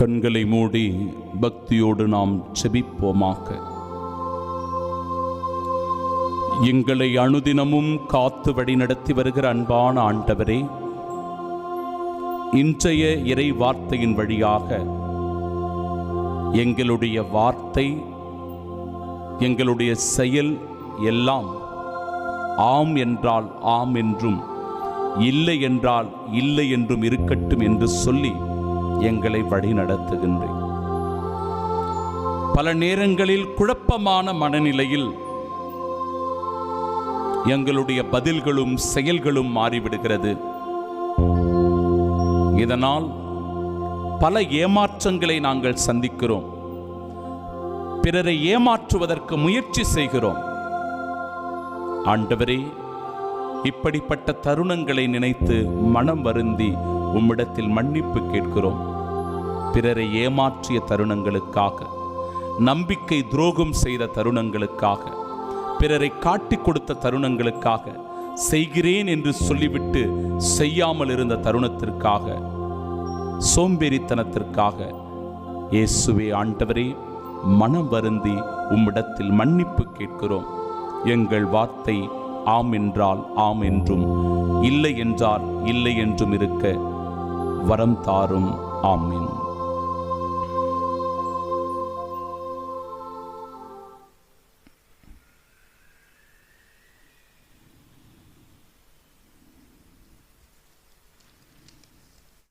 கண்களை மூடி பக்தியோடு நாம் செபிப்போமாக எங்களை அணுதினமும் காத்து வழி நடத்தி வருகிற அன்பான ஆண்டவரே இன்றைய இறை வார்த்தையின் வழியாக எங்களுடைய வார்த்தை எங்களுடைய செயல் எல்லாம் ஆம் என்றால் ஆம் என்றும் இல்லை என்றால் இல்லை என்றும் இருக்கட்டும் என்று சொல்லி எங்களை வழி நடத்துகின்றேன் பல நேரங்களில் குழப்பமான மனநிலையில் எங்களுடைய பதில்களும் செயல்களும் மாறிவிடுகிறது. இதனால் பல ஏமாற்றங்களை நாங்கள் சந்திக்கிறோம். பிறரை ஏமாற்றுவதற்கு முயற்சி செய்கிறோம். ஆண்டவரே இப்படிப்பட்ட தருணங்களை நினைத்து மனம் வருந்தி உம்மிடத்தில் மன்னிப்பு கேட்கிறோம். பிறரை ஏமாற்றிய தருணங்களுக்காக நம்பிக்கை துரோகம் செய்த தருணங்களுக்காக பிறரை காட்டிக் கொடுத்த தருணங்களுக்காக செய்கிறேன் என்று சொல்லிவிட்டு செய்யாமல் இருந்த தருணத்திற்காக சோம்பேறித்தனத்திற்காக இயேசுவே ஆண்டவரே மனம் வருந்தி உம்மிடத்தில் மன்னிப்பு கேட்கிறோம். எங்கள் வார்த்தை ஆம் என்றால் ஆம் என்றும் இல்லை என்றால் இல்லை என்றும் இருக்க வரம் தாரும். ஆமீன்.